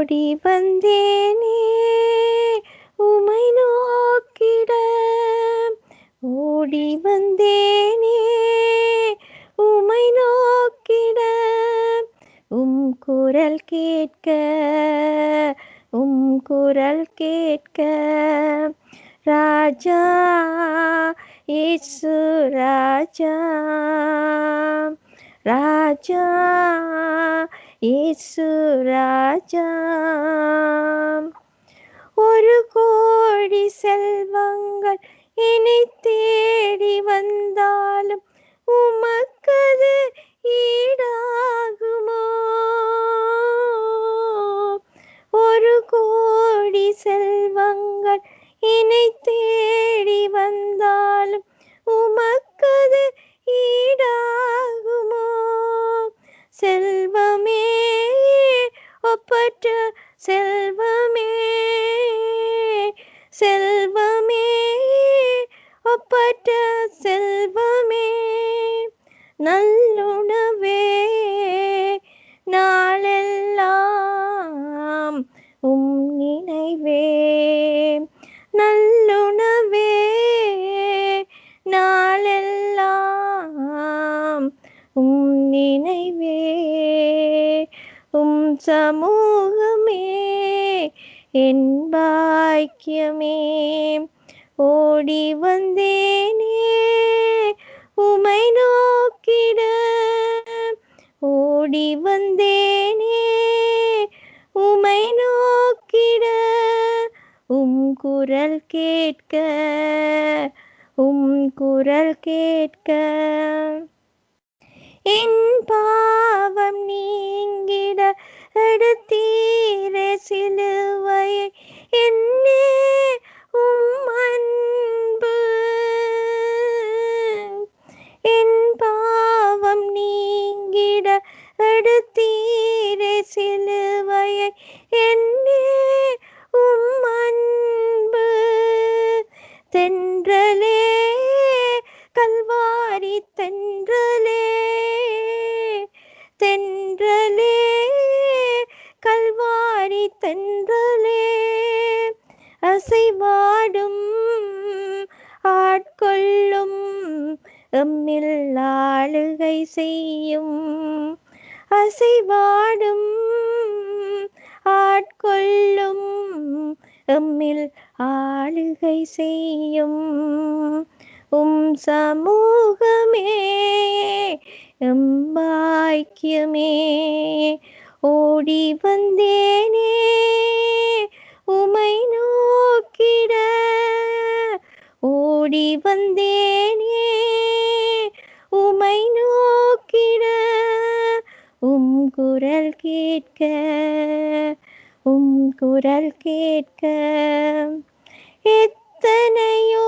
ஓடி வந்தேனே உமை நோக்கிட. ஓடி வந்தேனே உமை நோக்கிட. உம் குரல் கேட்க உம் குரல் கேட்க. ராஜா ஏசு ராஜா ராஜா இயேசு ராஜா ஒப்பற்ற செல்வமே நல்லுணவே நாளெல்லாம் உம் நினைவே. நல்லுணவே நாளெல்லாம் உம் நினைவே. உம் சமூகமே என் பாக்கியமே ஓடி வந்தேனே. உமை நோக்கிட. ஓடி வந்தேனே. உமை நோக்கிட. உம் குரல் கேட்க. உம் குரல் கேட்க. என் பாவம் நீங்கிட. எடுத்தீரே சிலுவையை. என்னே எடுத்தீர எம்மில் ஆளுகை செய்யும் உம் சமூகமே எம்பாய்க்கியமே ஓடி வந்தேனே உமை நோக்கிட. ஓடி வந்தேனே உமை நோக்கிட. உம் குரல் கேட்க உம் குரல் கேட்க எத்தனையோ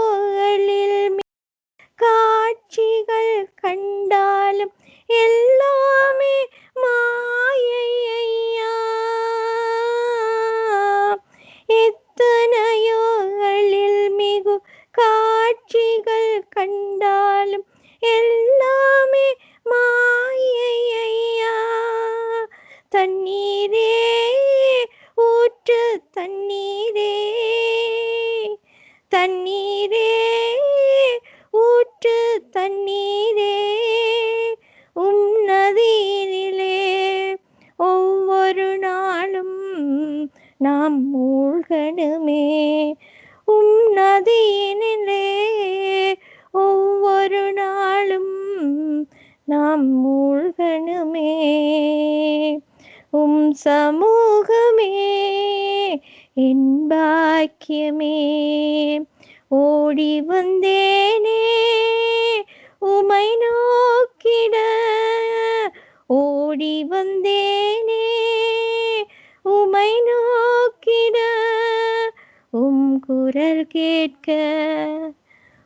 குரல் கேட்க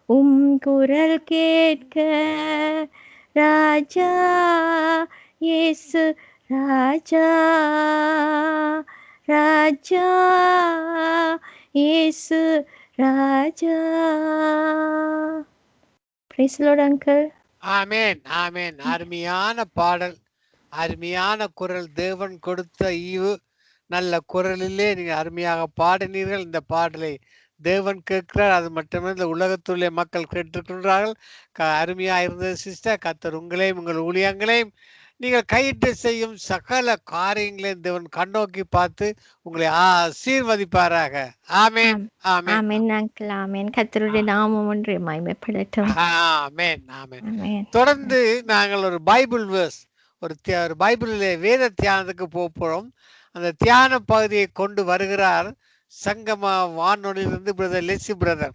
உம் குரல் கேட்க ராஜா இயேசு ராஜா ராஜா இயேசு ராஜா. பிரைஸ் அங்கிள் ஆமேன் ஆமேன். அருமையான பாடல். அருமையான குரல். தேவன் கொடுத்த ஈவு. நல்ல குரலிலே நீங்கள் அருமையாக பாடினீர்கள். இந்த பாடலை தேவன் கேட்கிறார் அது மட்டுமே இந்த உலகத்துள்ள மக்கள் கேட்டிருக்கின்றார்கள். க- அருமையா இருந்தது சிஸ்டர். கத்தர் உங்களையும் உங்கள் ஊழியங்களையும் நீங்கள் கையிட்டு செய்யும் சகல காரியங்களையும் தேவன் கண்ணோக்கி பார்த்து உங்களை ஆசீர்வதிப்பாராக. Amen amen. Amen uncle. Amen. கத்தருடைய நாமம் ஒன்று மகிமைப்படட்டும் ஆமென் ஆமென். தொடர்ந்து நாங்கள் ஒரு பைபிள் வேர்ஸ் ஒரு ஒரு பைபிளிலே வேத தியானத்துக்கு போக போறோம். அந்த தியான பகுதியை கொண்டு வருகிறார். சங்கமா வானொலியிலிருந்து brother lassi brother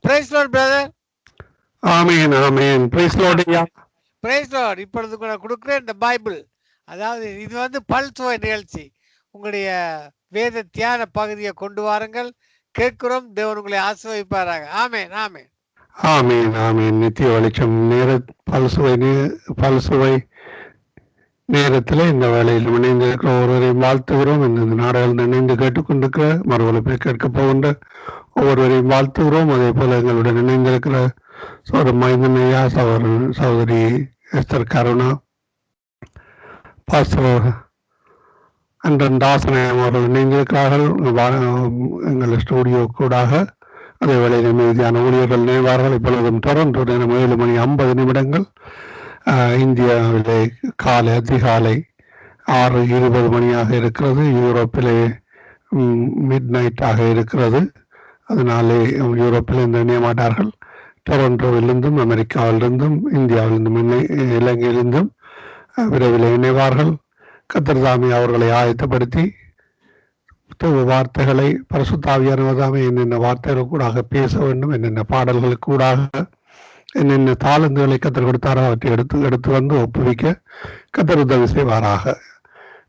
praise Lord brother amen amen. Praise Lord ஐயா. பிரைஸ் லார்ட் இப்பொழுது கூட கொடுக்குறேன் இந்த பைபிள். அதாவது இது வந்து பல்சுவை நிகழ்ச்சி. உங்களுடைய வேத தியான பகுதியை கொண்டு வாருங்கள். கேட்கிறோம் தேவன் உங்களை ஆசிர்வதிப்பாராக. ஆமென் ஆமென். ஆமேன் ஆமேன். நித்திய வெளிச்சம் நேர பல்சுவை பல்சுவை நேரத்தில் இந்த வேலையில் இணைந்திருக்கிற ஒருவரையும் வாழ்த்துகிறோம். இந்த நாடுகள் இணைந்து கேட்டுக்கொண்டிருக்கிற மறுவலப்பை கேட்க போகின்ற ஒவ்வொருவரையும் வாழ்த்துகிறோம். அதே போல எங்களுடன் இணைந்திருக்கிற சோதர மைந்தனையா சகோதரன் சகோதரி எஸ்தர் கருணா பாஸ்டர் அன்றன் தாசனம் அவர்கள் இணைந்திருக்கிறார்கள். எங்கள் ஸ்டூடியோ கூடாக அதே வேளையில் மீதியான ஊழியர்கள் நினைவார்கள். இப்பொழுதும் தொடர்ந்து நேரம் ஏழு மணி ஐம்பது நிமிடங்கள் இந்தியாவிலே காலை அதிகாலை ஆறு இருபது மணியாக இருக்கிறது. யூரோப்பிலே மிட் நைட்டாக இருக்கிறது. அதனாலே யூரோப்பில் இந்த இணைய மாட்டார்கள். டொரண்டோவிலிருந்தும் அமெரிக்காவிலிருந்தும் இந்தியாவிலிருந்தும் இணை- இலங்கையிலிருந்தும் விரைவில் இணைவார்கள். கத்திரதாமி அவர்களை ஆயத்தப்படுத்தி புத்தக வார்த்தைகளை பரிசுத்தாவியானவதாமே என்னென்ன வார்த்தைகள் கூடாக பேச வேண்டும் என்னென்ன பாடல்களுக்கு கூடாக என்னென்ன தாளந்துகளை கத்தர் கொடுத்தாரோ அவற்றை எடுத்து எடுத்து வந்து ஒப்புவிக்க கத்தர் உதவி செய்வாராக.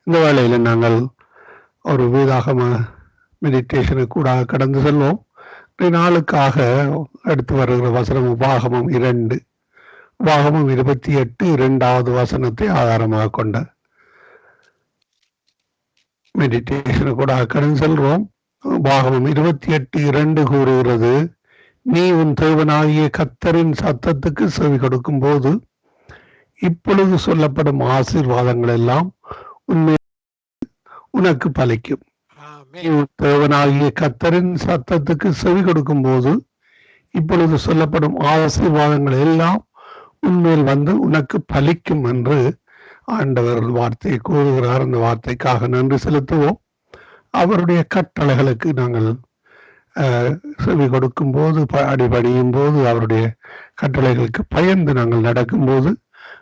இந்த வேளையில் நாங்கள் ஒரு வீதாகம மெடிடேஷனுக்கு கூட கடந்து செல்வோம். நாளுக்காக எடுத்து வருகிற வசனம் உபாகமம் இரண்டு. உபாகமம் இருபத்தி எட்டு இரண்டாவது வசனத்தை ஆதாரமாக கொண்ட மெடிடேஷனு கூட கடந்து செல்வோம். உபாகமம் இருபத்தி எட்டு இரண்டு கூறுகிறது. நீ உன் தேவனாகிய கத்தரின் சத்தத்துக்கு செவி கொடுக்கும் போது இப்பொழுது சொல்லப்படும் ஆசீர்வாதங்கள் எல்லாம் உண்மை உனக்கு பலிக்கும். நீ உன் தேவனாகிய கத்தரின் சத்தத்துக்கு செவி கொடுக்கும் போது இப்பொழுது சொல்லப்படும் ஆசீர்வாதங்கள் எல்லாம் உண்மையில் வந்து உனக்கு பலிக்கும் என்று ஆண்டவர் வார்த்தையை கூறுகிறார். அந்த வார்த்தைக்காக நன்றி செலுத்துவோம். அவருடைய கட்டளைகளுக்கு நாங்கள் செவி கொடுக்கும் போது ப- அடிபணியும் போது அவருடைய கட்டளைகளுக்கு பயந்து நாங்கள் நடக்கும்போது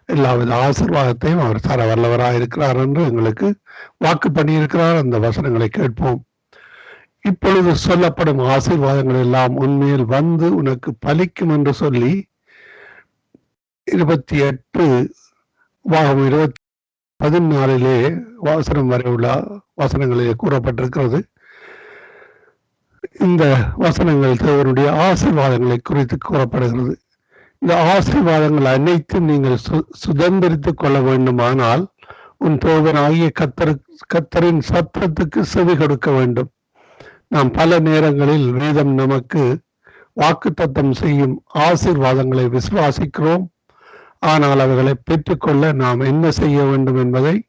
எல்லாவித ஆசிர்வாதத்தையும் அவர் தர வல்லவராக இருக்கிறார் என்று எங்களுக்கு வாக்கு பண்ணியிருக்கிறார். அந்த வசனங்களை கேட்போம். இப்பொழுது சொல்லப்படும் ஆசீர்வாதங்கள் எல்லாம் உண்மையில் வந்து உனக்கு பலிக்கும் என்று சொல்லி இருபத்தி எட்டு வாகம் இருபத்தி பதினாலிலே வசனம் வரை உள்ள வசனங்களிலே கூறப்பட்டிருக்கிறது. இந்த வசனங்கள் தேவனுடைய ஆசீர்வாதங்களை குறித்து கூறப்படுகிறது. இந்த ஆசீர்வாதங்கள் அனைத்தும் நீங்கள் சு- சுதந்திரித்துக் கொள்ள வேண்டுமானால் உன் தேவனாகிய கத்தர் கத்தரின் சத்தத்துக்கு செவி கொடுக்க வேண்டும். நாம் பல நேரங்களில் வேதம் நமக்கு வாக்குத்தத்தம் செய்யும் ஆசீர்வாதங்களை விசுவாசிக்கிறோம். ஆனால் அவைகளை பெற்றுக்கொள்ள நாம் என்ன செய்ய வேண்டும் என்பதை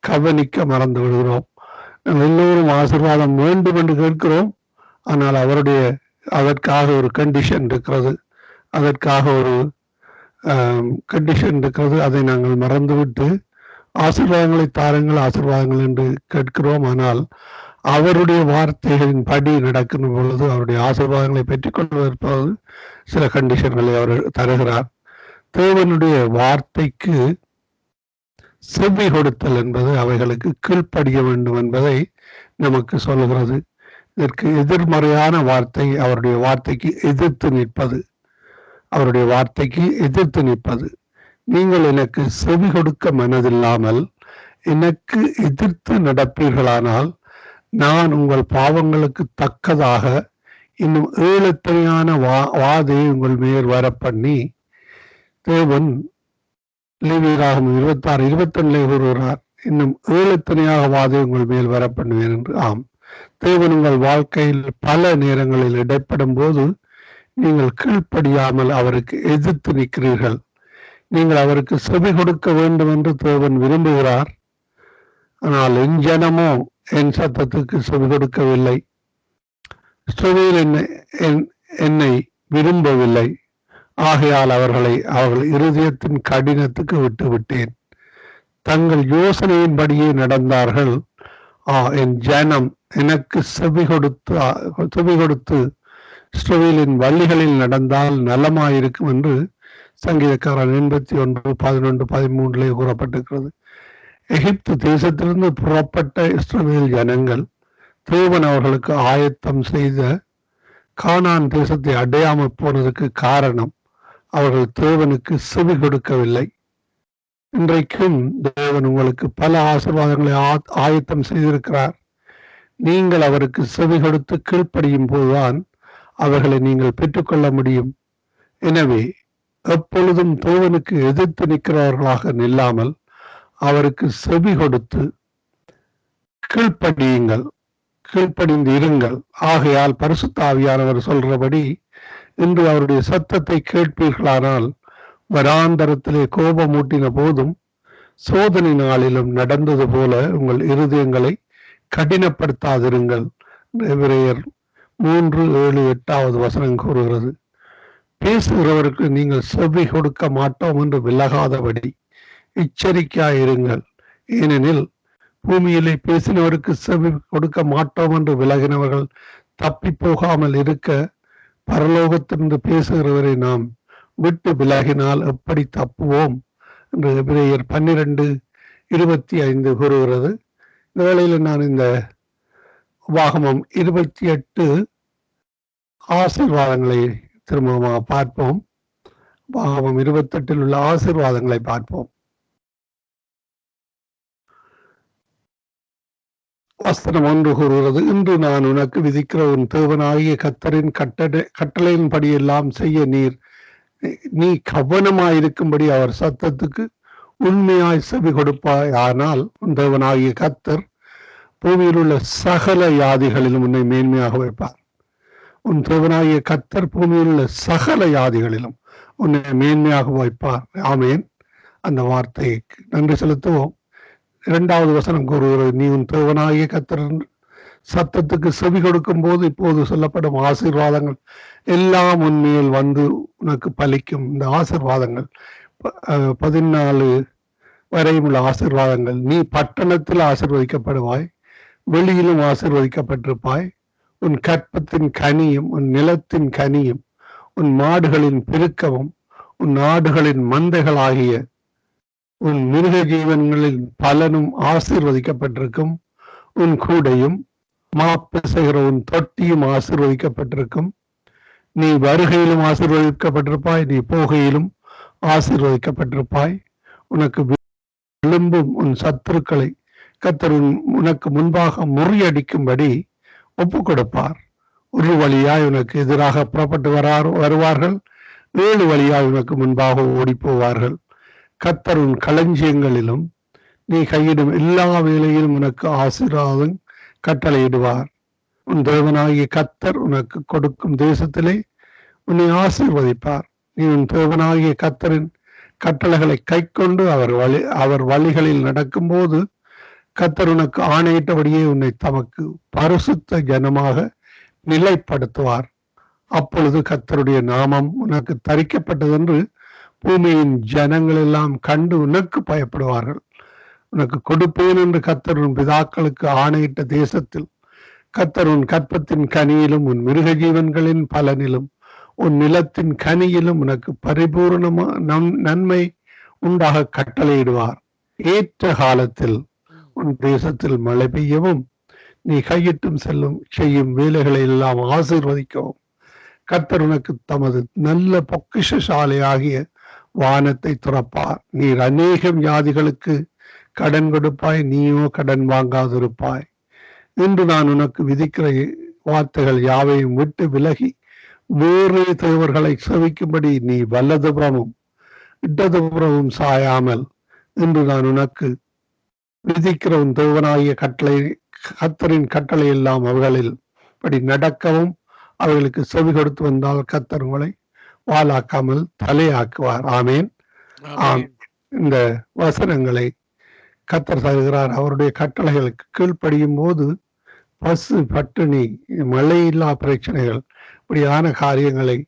கவனிக்க மறந்து விடுகிறோம். நாம் எல்லோரும் ஆசீர்வாதம் வேண்டும் என்று கேட்கிறோம். ஆனால் அவருடைய அதற்காக ஒரு கண்டிஷன் இருக்கிறது. அதற்காக ஒரு கண்டிஷன் இருக்கிறது. அதை நாங்கள் மறந்துவிட்டு ஆசீர்வாதங்களை தாருங்கள் ஆசீர்வாதங்கள் என்று கேட்கிறோம். ஆனால் அவருடைய வார்த்தைகளின் படி நடக்கும் பொழுது அவருடைய ஆசீர்வாதங்களை பெற்றுக்கொள்வதற்கு சில கண்டிஷன்களை அவர் தருகிறார். தேவனுடைய வார்த்தைக்கு செவ்வி கொடுத்தல் என்பது அவைகளுக்கு கீழ்ப்படிய வேண்டும் என்பதை நமக்கு சொல்லுகிறது. இதற்கு எதிர்மறையான வார்த்தை அவருடைய வார்த்தைக்கு எதிர்த்து நிற்பது. அவருடைய வார்த்தைக்கு எதிர்த்து நிற்பது. நீங்கள் எனக்கு செவி கொடுக்க மனதில்லாமல் எனக்கு எதிர்த்து நடப்பீர்களானால் நான் உங்கள் பாவங்களுக்கு தக்கதாக இன்னும் ஏழத்தனையான வா வாதையை உங்கள் மேல் வர பண்ணி தேவன் லேவியராகும் இருபத்தாறு இருபத்தொன்னிலே கூறுகிறார் இன்னும் ஏழத்தனையாக வாதை உங்கள் மேல் வர பண்ணுவேன் என்று. ஆம். தேவன் உங்கள் வாழ்க்கையில் பல நேரங்களில் இடைப்படும் போது நீங்கள் கீழ்ப்படியாமல் அவருக்கு எதிர்த்து நிற்கிறீர்கள். நீங்கள் அவருக்கு செவி கொடுக்க வேண்டும் என்று தேவன் விரும்புகிறார். ஆனால் என் ஜனமோ என் சத்தத்துக்கு செவி கொடுக்கவில்லை. இஸ்ரவேல் என்னை என்னை விரும்பவில்லை. ஆகையால் அவர்களை அவர்கள் இருதயத்தின் கடினத்துக்கு விட்டு விட்டேன் தங்கள் யோசனையின்படியே நடந்தார்கள். என் ஜனம் எனக்கு செவி கொடுத்து செவி கொடுத்து இஸ்ரவேலின் வள்ளிகளில் நடந்தால் நலமாயிருக்கும் என்று சங்கீதக்காரன் எண்பத்தி ஒன்று பதினொன்று பதிமூன்றிலே கூறப்பட்டிருக்கிறது. எகிப்து தேசத்திலிருந்து புறப்பட்ட இஸ்ரவேல் ஜனங்கள் தேவன் அவர்களுக்கு ஆயத்தம் செய்த கானான் தேசத்தை அடையாமல் போனதுக்கு காரணம் அவர்கள் தேவனுக்கு செவி கொடுக்கவில்லை. இன்றைக்கும் தேவன் உங்களுக்கு பல ஆசீர்வாதங்களை ஆயத்தம் செய்திருக்கிறார். நீங்கள் அவருக்கு செவி கொடுத்து கீழ்ப்படியும் போதுதான் அவர்களை நீங்கள் பெற்றுக்கொள்ள முடியும். எனவே எப்பொழுதும் தேவனுக்கு எதிர்த்து நிற்கிறவர்களாக நில்லாமல் அவருக்கு செவி கொடுத்து கீழ்ப்படியுங்கள் கீழ்ப்படிந்து இருங்கள். ஆகையால் பரிசுத்தாவியானவர் சொல்றபடி இன்று அவருடைய சத்தத்தை கேட்பீர்களானால் வராந்தரத்திலே கோபமூட்டின போதும் சோதனை நாளிலும் நடந்தது போல உங்கள் இருதயங்களை கடினப்படுத்தாதிருங்கள். எபிரேயர் மூன்று ஏழு எட்டாவது வசனம் கூறுகிறது. பேசுகிறவருக்கு நீங்கள் செவி கொடுக்க மாட்டோம் என்று விலகாதபடி எச்சரிக்கையாயிருங்கள். ஏனெனில் பூமியிலே பேசினவருக்கு செவி கொடுக்க மாட்டோம் என்று விலகினவர்கள் தப்பி போகாமல் இருக்க பரலோகத்திலிருந்து பேசுகிறவரை நாம் விட்டு விலகினால் எப்படி தப்புவோம் என்று எபிரேயர் பன்னிரண்டு இருபத்தி ஐந்து கூறுகிறது. இந்த வேளையில் நான் இந்த வாகமம் இருபத்தி எட்டு ஆசீர்வாதங்களை திரும்பமாக பார்ப்போம். உபாகமம் இருபத்தெட்டில் உள்ள ஆசிர்வாதங்களை பார்ப்போம். வஸ்திரம் ஒன்று கூறுகிறது இன்று நான் உனக்கு விதிக்கிற உன் தேவனாகிய கத்தரின் கட்டளை கட்டளையின்படி எல்லாம் செய்ய நீர். நீ கவனமாயிருக்கும்படி அவர் சத்தத்துக்கு உண்மையாய் செவி கொடுப்பாய் ஆனால் உன் தேவனாகிய கத்தர் பூமியில் உள்ள சகல யாதிகளிலும் உன்னை மேன்மையாக வைப்பார். உன் தேவனாகிய கத்தர் பூமியில் உள்ள சகல யாதிகளிலும் உன்னை மேன்மையாக வைப்பார். ஆமேன். அந்த வார்த்தைக்கு நன்றி செலுத்துவோம். இரண்டாவது வசனம் கூறுகிறது நீ உன் தேவனாகிய கத்தர் சத்தத்துக்கு செவி கொடுக்கும் போது இப்போது சொல்லப்படும் ஆசீர்வாதங்கள் எல்லாம் உண்மையில் வந்து உனக்கு பலிக்கும். இந்த ஆசீர்வாதங்கள் ப- பதினாலு வரையும் உள்ள ஆசீர்வாதங்கள். நீ பட்டணத்தில் ஆசிர்வதிக்கப்படுவாய் வெளியிலும் ஆசிர்வதிக்கப்பட்டிருப்பாய். உன் கற்பத்தின் கனியும் உன் நிலத்தின் கனியும் உன் மாடுகளின் பெருக்கமும் உன் நாடுகளின் மந்தைகள் ஆகிய உன் மிருக ஜீவன்களின் பலனும் ஆசிர்வதிக்கப்பட்டிருக்கும். உன் கூடையும் மாப்பு உன் தொட்டியும் ஆசிர்வதிக்கப்பட்டிருக்கும். நீ வருகையிலும் ஆசீர்வதிக்கப்பட்டிருப்பாய் நீ போகையிலும் ஆசிர்வதிக்கப்பட்டிருப்பாய். உனக்கு விழும்பும் உன் சத்துருக்களை கத்தர் உனக்கு முன்பாக முறியடிக்கும்படி ஒப்பு கொடுப்பார் ஒரு வழியாய் உனக்கு எதிராக புறப்பட்டு வரார் வருவார்கள். ஏழு வழியாய் உனக்கு முன்பாக ஓடி போவார்கள் கத்தர் உன் களஞ்சியங்களிலும் நீ கையிடும் எல்லா வேலையிலும் உனக்கு ஆசீர்வாதம் கட்டளையிடுவார். உன் தேவனாகிய கத்தர் உனக்கு கொடுக்கும் தேசத்திலே உன்னை ஆசீர்வதிப்பார். நீ உன் தேவனாகிய கத்தரின் கட்டளைகளை கைக்கொண்டு அவர் வழி அவர் வழிகளில் நடக்கும்போது கத்தர் உனக்கு ஆணையிட்டபடியே உன்னை தமக்கு பரிசுத்த ஜனமாக நிலைப்படுத்துவார். அப்பொழுது கத்தருடைய நாமம் உனக்கு தரிக்கப்பட்டதென்று பூமியின் ஜனங்கள் எல்லாம் கண்டு உனக்கு பயப்படுவார்கள். உனக்கு கொடுப்பேன் என்று கத்தர் உன் பிதாக்களுக்கு ஆணையிட்ட தேசத்தில். கத்தர் உன் கற்பத்தின் கனியிலும் உன் மிருக ஜீவன்களின் பலனிலும் உன் நிலத்தின் கனியிலும் உனக்கு பரிபூர்ணமா நம் நன்மை உண்டாக கட்டளையிடுவார். ஏற்ற காலத்தில் உன் தேசத்தில் மழை பெய்யவும் நீ கையிட்டும் செல்லும் செய்யும் வேலைகளை எல்லாம் ஆசீர்வதிக்கவும். கர்த்தர் உனக்கு தமது நல்ல பொக்கிஷசாலையாகிய வானத்தை துறப்பார். நீர் அநேகம் வியாதிகளுக்கு கடன் கொடுப்பாய் நீயோ கடன் வாங்காதிருப்பாய். இன்று நான் உனக்கு விதிக்கிற வார்த்தைகள் யாவையும் விட்டு விலகி வேறே தேவர்களை செவிக்கும்படி நீ வல்லதுபுறமும் இடதுபுறமும் சாயாமல் இன்று நான் உனக்கு விதிக்கிற உன் தேவனாகிய கட்டளை கத்தரின் கட்டளை எல்லாம் அவர்களில் படி நடக்கவும் அவர்களுக்கு செவி கொடுத்து வந்தால் கத்தர் உங்களை வாலாக்காமல் தலையாக்குவார். ஆமேன். ஆம். இந்த வசனங்களை கத்தர் தருகிறார். அவருடைய கட்டளைகளுக்கு கீழ்ப்படியும் போது பசு பட்டினி மழையில்லா பிரச்சனைகள் இப்படியான காரியங்களை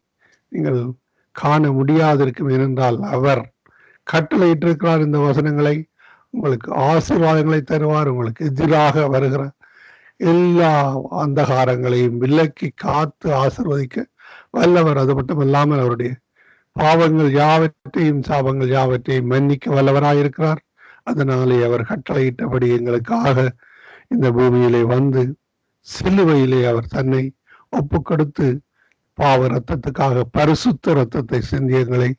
நீங்கள் காண முடியாதிருக்கும் ஏனென்றால் அவர் கட்டளையிட்டிருக்கிறார் இந்த வசனங்களை. உங்களுக்கு ஆசீர்வாதங்களை தருவார். உங்களுக்கு எதிராக வருகிற எல்லா அந்தகாரங்களையும் விலக்கி காத்து ஆசிர்வதிக்க வல்லவர். அது மட்டும் இல்லாமல் அவருடைய பாவங்கள் யாவற்றையும் சாபங்கள் யாவற்றையும் மன்னிக்க வல்லவராயிருக்கிறார். அதனாலே அவர் கட்டளையிட்டபடி எங்களுக்காக இந்த பூமியிலே வந்து சிலுவையிலே அவர் தன்னை ஒப்பு கொடுத்து பாவ ரத்தத்துக்காக பரிசுத்த ரத்தத்தை சிந்தி எங்களை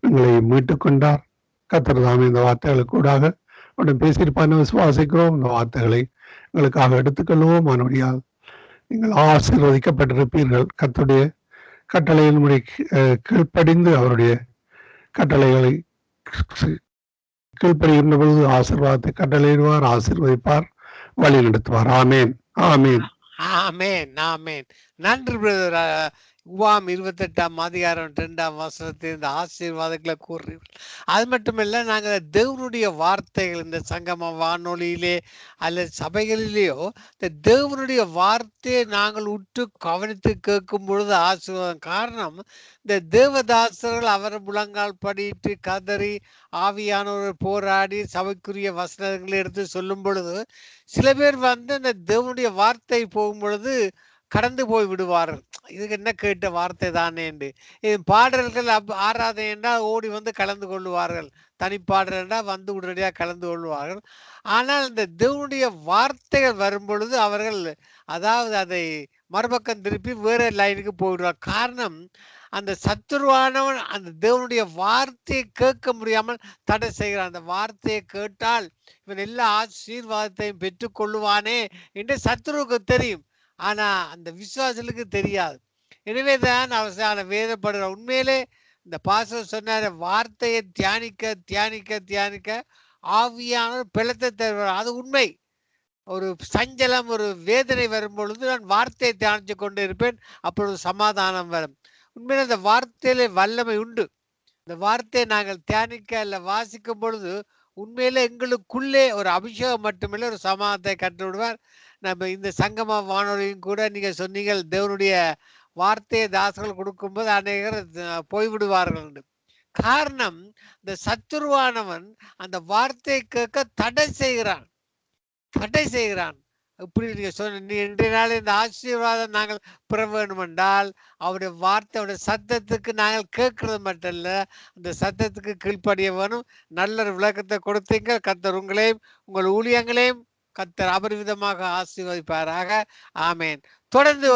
எங்களை மீட்டுக் கொண்டார் கத்திரதாமி இந்த வார்த்தைகளுக்கு கூடாக உடன் பேசியிருப்பான்னு விசுவாசிக்கிறோம். இந்த வார்த்தைகளை எங்களுக்காக எடுத்துக்கொள்வோம். மறுபடியால் நீங்கள் ஆசீர்வதிக்கப்பட்டிருப்பீர்கள். கத்துடைய கட்டளையின் முறை கீழ்ப்படிந்து அவருடைய கட்டளைகளை கீழ்ப்படுகின்ற பொழுது ஆசிர்வாதத்தை கட்டளையிடுவார் ஆசிர்வதிப்பார் வழி நடத்துவார் ஆமேன். ஆமேன். ஆமேன் ஆமேன். நன்றி பிரதர். உவாம் இருபத்தெட்டாம் அதிகாரம் ரெண்டாம் வசனத்தில் இந்த ஆசீர்வாதங்களை கூறுறீர்கள் அது மட்டுமல்ல நாங்கள் தேவனுடைய வார்த்தைகள் இந்த சங்கம வானொலியிலே அல்லது சபைகளிலேயோ இந்த தேவனுடைய வார்த்தையை நாங்கள் உற்று கவனித்து கேட்கும் பொழுது ஆசீர்வாதம். காரணம் இந்த தேவதாசர்கள் அவர் முழங்கால் படிட்டு கதறி ஆவியானவர் போராடி சபைக்குரிய வசனங்களை எடுத்து சொல்லும் பொழுது சில பேர் வந்து இந்த தேவனுடைய வார்த்தை போகும் பொழுது கடந்து போய் விடுவார்கள் இதுக்கு என்ன கேட்ட வார்த்தை தானேண்டு இது பாடல்கள் அப் ஆராதனை என்றால் ஓடி வந்து கலந்து கொள்வார்கள் தனிப்பாடல்னா வந்து உடனடியாக கலந்து கொள்வார்கள். ஆனால் இந்த தேவனுடைய வார்த்தைகள் வரும் பொழுது அவர்கள் அதாவது அதை மறுபக்கம் திருப்பி வேற லைனுக்கு போயிடுவார். காரணம் அந்த சத்துருவானவன் அந்த தேவனுடைய வார்த்தையை கேட்க முடியாமல் தடை செய்கிறான். அந்த வார்த்தையை கேட்டால் இவன் எல்லா ஆசீர்வாதத்தையும் பெற்றுக்கொள்ளுவானே என்று சத்துருவுக்கு தெரியும். ஆனா அந்த விசுவாசலுக்கு தெரியாது. எனவே தான் அவசான வேதப்படுற உண்மையிலே இந்த பாச சொன்னார வார்த்தையை தியானிக்க தியானிக்க தியானிக்க ஆவியான பிளத்தை தருவார். அது உண்மை. ஒரு சஞ்சலம் ஒரு வேதனை வரும் பொழுது நான் வார்த்தையை தியானித்து கொண்டு இருப்பேன் அப்பொழுது சமாதானம் வரும். உண்மையில அந்த வார்த்தையிலே வல்லமை உண்டு. இந்த வார்த்தையை நாங்கள் தியானிக்க இல்லை வாசிக்கும் பொழுது உண்மையில எங்களுக்குள்ளே ஒரு அபிஷேகம் மட்டுமில்லை ஒரு சமாதத்தை கற்று விடுவார் நம்ம இந்த சங்கம வானொலியும் கூட நீங்க சொன்னீங்கள் தேவனுடைய வார்த்தையை தாசர்கள் கொடுக்கும்போது அநேகர் போய்விடுவார்கள். காரணம் இந்த சத்துருவானவன் அந்த வார்த்தையை கேட்க தடை செய்கிறான். தடை செய்கிறான். இப்படி நீங்கள் சொன்ன நீ இன்றைய நாள் இந்த ஆசீர்வாதம் நாங்கள் பெற வேண்டும் அவருடைய வார்த்தையோட சத்தத்துக்கு நாங்கள் கேட்கறது மட்டும் இல்லை அந்த சத்தத்துக்கு கீழ்ப்படிய வேணும். நல்ல ஒரு விளக்கத்தை கொடுத்தீங்க. கத்தர் உங்களையும் உங்கள் ஊழியங்களையும் கத்தர் அபரிவிதமாக ஆசீர்வதிப்பாராக. ஆமேன். தொடர்ந்து